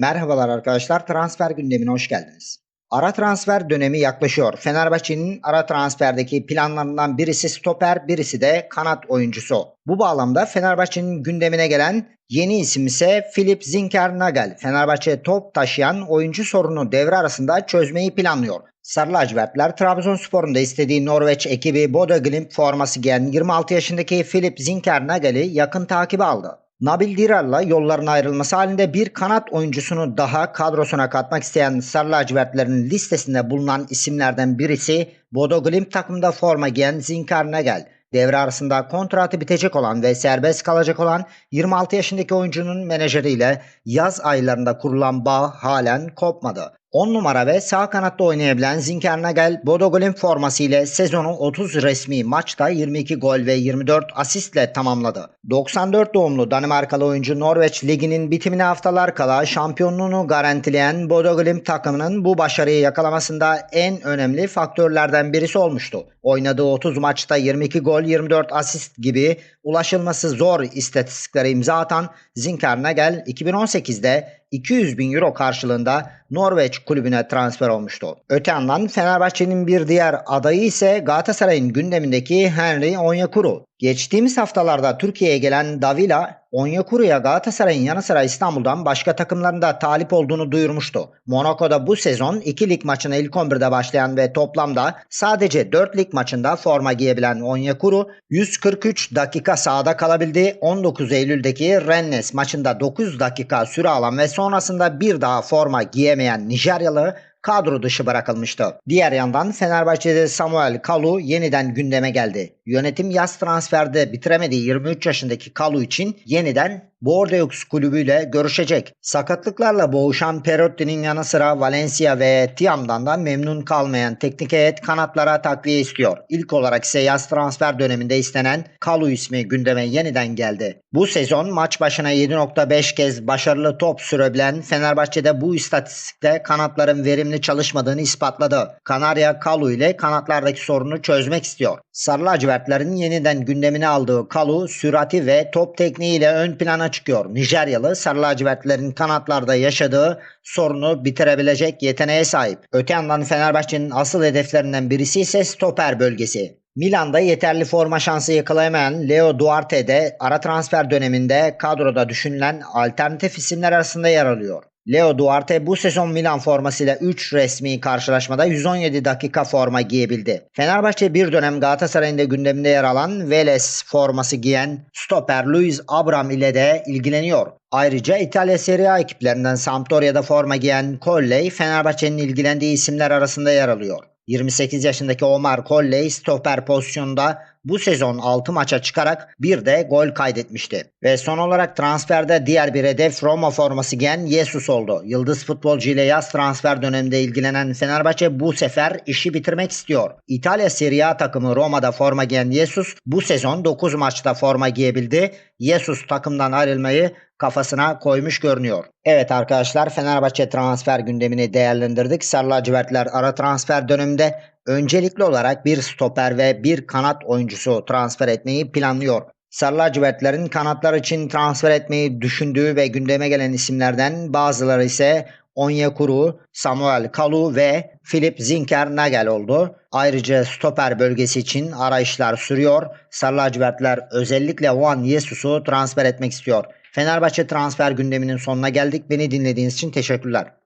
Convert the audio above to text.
Merhabalar arkadaşlar, transfer gündemine hoş geldiniz. Ara transfer dönemi yaklaşıyor. Fenerbahçe'nin ara transferdeki planlarından birisi stoper, birisi de kanat oyuncusu. Bu bağlamda Fenerbahçe'nin gündemine gelen yeni isim ise Filip Zinker-Nagel. Fenerbahçe top taşıyan oyuncu sorunu devre arasında çözmeyi planlıyor. Sarı lacivertler Trabzonspor'un da istediği Norveç ekibi Bodo Glimt forması giyen 26 yaşındaki Filip Zinker-Nagel'i yakın takibe aldı. Nabil Dirar'la yolların ayrılması halinde bir kanat oyuncusunu daha kadrosuna katmak isteyen Sarı lacivertlerin listesinde bulunan isimlerden birisi Bodo Glimt takımında forma giyen Zinkar Nagel. Devre arasında kontratı bitecek olan ve serbest kalacak olan 26 yaşındaki oyuncunun menajeriyle yaz aylarında kurulan bağ halen kopmadı. 10 numara ve sağ kanatta oynayabilen Zinker Nagel Bodo Glimt forması ile sezonu 30 resmi maçta 22 gol ve 24 asistle tamamladı. 94 doğumlu Danimarkalı oyuncu Norveç Ligi'nin bitimine haftalar kala şampiyonluğunu garantileyen Bodo Glimt takımının bu başarıyı yakalamasında en önemli faktörlerden birisi olmuştu. Oynadığı 30 maçta 22 gol 24 asist gibi ulaşılması zor istatistiklere imza atan Zinker Nagel 2018'de 200 bin euro karşılığında Norveç kulübüne transfer olmuştu. Öte yandan Fenerbahçe'nin bir diğer adayı ise Galatasaray'ın gündemindeki Henry Onyekuru. Geçtiğimiz haftalarda Türkiye'ye gelen Davila, Onyekuru'ya Galatasaray'ın yanı sıra İstanbul'dan başka takımlarında talip olduğunu duyurmuştu. Monaco'da bu sezon 2 lig maçına ilk 11'de başlayan ve toplamda sadece 4 lig maçında forma giyebilen Onyekuru 143 dakika sahada kalabildi. 19 Eylül'deki Rennes maçında 9 dakika süre alan ve sonrasında bir daha forma giyemeyen Nijeryalı kadro dışı bırakılmıştı. Diğer yandan Fenerbahçe'de Samuel Kalu yeniden gündeme geldi. Yönetim yaz transferde bitiremediği 23 yaşındaki Kalu için yeniden Bordeaux kulübüyle görüşecek. Sakatlıklarla boğuşan Perotti'nin yanı sıra Valencia ve Tiam'dan da memnun kalmayan teknik heyet kanatlara takviye istiyor. İlk olarak ise yaz transfer döneminde istenen Kalu ismi gündeme yeniden geldi. Bu sezon maç başına 7.5 kez başarılı top sürebilen Fenerbahçe'de bu istatistikte kanatların verimli çalışmadığını ispatladı. Kanarya Kalu ile kanatlardaki sorunu çözmek istiyor. Sarı lacivertlerin yeniden gündemine aldığı Kalu sürati ve top tekniğiyle ön plana çıkıyor. Nijeryalı Sarı lacivertlerin kanatlarda yaşadığı sorunu bitirebilecek yeteneğe sahip. Öte yandan Fenerbahçe'nin asıl hedeflerinden birisi ise stoper bölgesi. Milan'da yeterli forma şansı yakalayamayan Leo Duarte de ara transfer döneminde kadroda düşünülen alternatif isimler arasında yer alıyor. Leo Duarte bu sezon Milan formasıyla 3 resmi karşılaşmada 117 dakika forma giyebildi. Fenerbahçe bir dönem Galatasaray'ın da gündeminde yer alan Veles forması giyen stoper Luis Abram ile de ilgileniyor. Ayrıca İtalya Serie A ekiplerinden Sampdoria'da forma giyen Colley Fenerbahçe'nin ilgilendiği isimler arasında yer alıyor. 28 yaşındaki Omar Colley stoper pozisyonunda bu sezon 6 maça çıkarak bir de gol kaydetmişti. Ve son olarak transferde diğer bir hedef Roma forması giyen Jesus oldu. Yıldız futbolcu ile yaz transfer döneminde ilgilenen Fenerbahçe bu sefer işi bitirmek istiyor. İtalya Serie A takımı Roma'da forma giyen Jesus bu sezon 9 maçta forma giyebildi. Jesus takımdan ayrılmayı kafasına koymuş görünüyor. Evet arkadaşlar Fenerbahçe transfer gündemini değerlendirdik. Sarı lacivertler ara transfer döneminde öncelikli olarak bir stoper ve bir kanat oyuncusu transfer etmeyi planlıyor. Sarı lacivertlerin kanatlar için transfer etmeyi düşündüğü ve gündeme gelen isimlerden bazıları ise Onyekuru, Samuel Kalu ve Filip Zinker Nagel oldu. Ayrıca stoper bölgesi için arayışlar sürüyor. Sarı lacivertler özellikle Juan Jesus'u transfer etmek istiyor. Fenerbahçe transfer gündeminin sonuna geldik. Beni dinlediğiniz için teşekkürler.